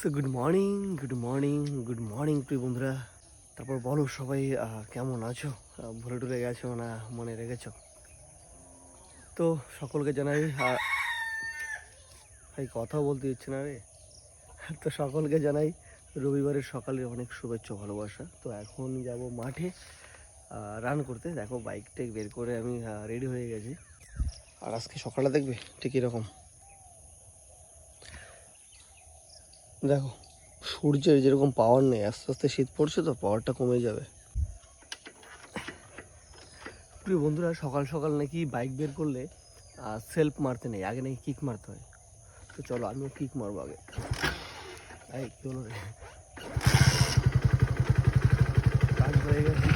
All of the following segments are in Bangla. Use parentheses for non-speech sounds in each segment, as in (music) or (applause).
So good morning good morning good morning প্রিয় বন্ধুরা। তারপর বলো সবাই কেমন আছো? ভুলে টুলে গেছো না মনে রেখেছো? তো সকলকে জানাই ভাই, কথা বলতে ইচ্ছে না রে। তো সকলকে জানাই, রবিবারের সকালে অনেক শুভেচ্ছা ভালোবাসা। তো এখন যাব মাঠে রান করতে। দেখো বাইক টেক বের করে আমি রেডি হয়ে গেছি। আর আজকে সকালে দেখবে, ঠিক এরকম। দেখো, সূর্যের যেরকম পাওয়ার নেই, আস্তে আস্তে শীত পড়ছে তো পাওয়ারটা কমে যাবে। প্রিয় বন্ধুরা, সকাল সকাল নাকি বাইক বের করলে সেলফ মারতে নেই, আগে নাকি কিক মারতে হয়। তো চলো, আমিও কিক মারবো আগে। এই হলো রে? কাজ হয়ে গেছে।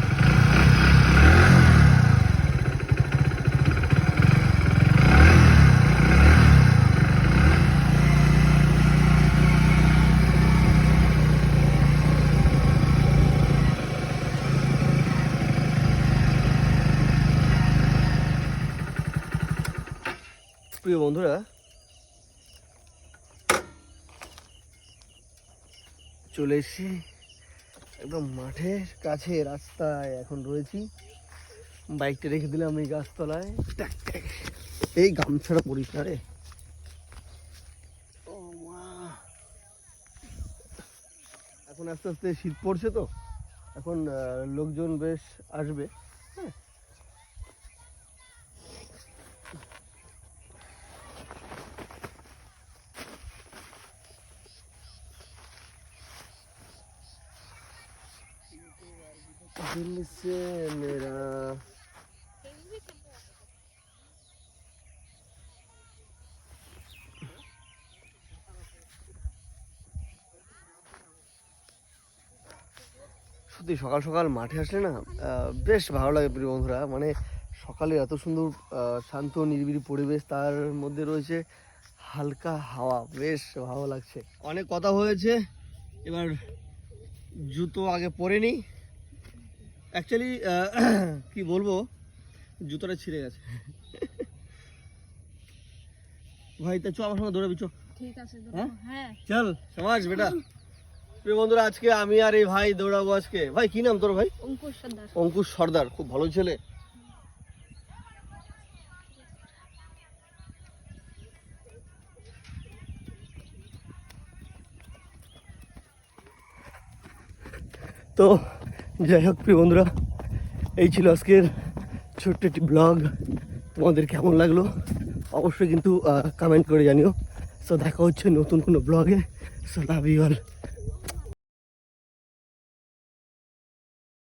প্রিয় বন্ধুরা, চলে এসেছি একদম মাঠের কাছে রাস্তায় এখন রয়েছি, বাইকটা রেখে দিলাম এই গাছতলায়। এই গামছাটা পরিস না রে। এখন আস্তে আস্তে শীত পড়ছে তো, এখন লোকজন বেশ আসবে दिल से मेरा সত্যি সকাল সকাল মাঠে আসলে না আহ, বেশ ভালো লাগে প্রিয় বন্ধুরা মানে সকালে এত সুন্দর আহ, শান্ত নিরিবিলি পরিবেশ তার মধ্যে রয়েছে হালকা হাওয়া বেশ ভালো লাগছে অনেক কথা হয়েছে এবার জুতো আগে পরে নিই অ্যাকচুয়ালি (clears throat) কি বলব? জুতোটা ছিঁড়ে গেছে। ভাই তা চ আমার সঙ্গে দৌড়াবি চ। ঠিক আছে হ্যাঁ? হ্যাঁ। চল সমাজ বেটা। প্রিয় বন্ধুরা আজকে আমি আর এই ভাই দৌড়াবো আজকে। ভাই কি নাম তোর ভাই? অঙ্কুশ সর্দার। অঙ্কুশ সর্দার খুব ভালো ছেলে। তো যাই হোক, প্রিয় বন্ধুরা, এই ছিল আজকের ছোট্ট একটি ব্লগ। তোমাদের কেমন লাগল? অবশ্যই কিন্তু কমেন্ট করে জানিও। সো দেখা হচ্ছে নতুন কোনো ব্লগে। So love you all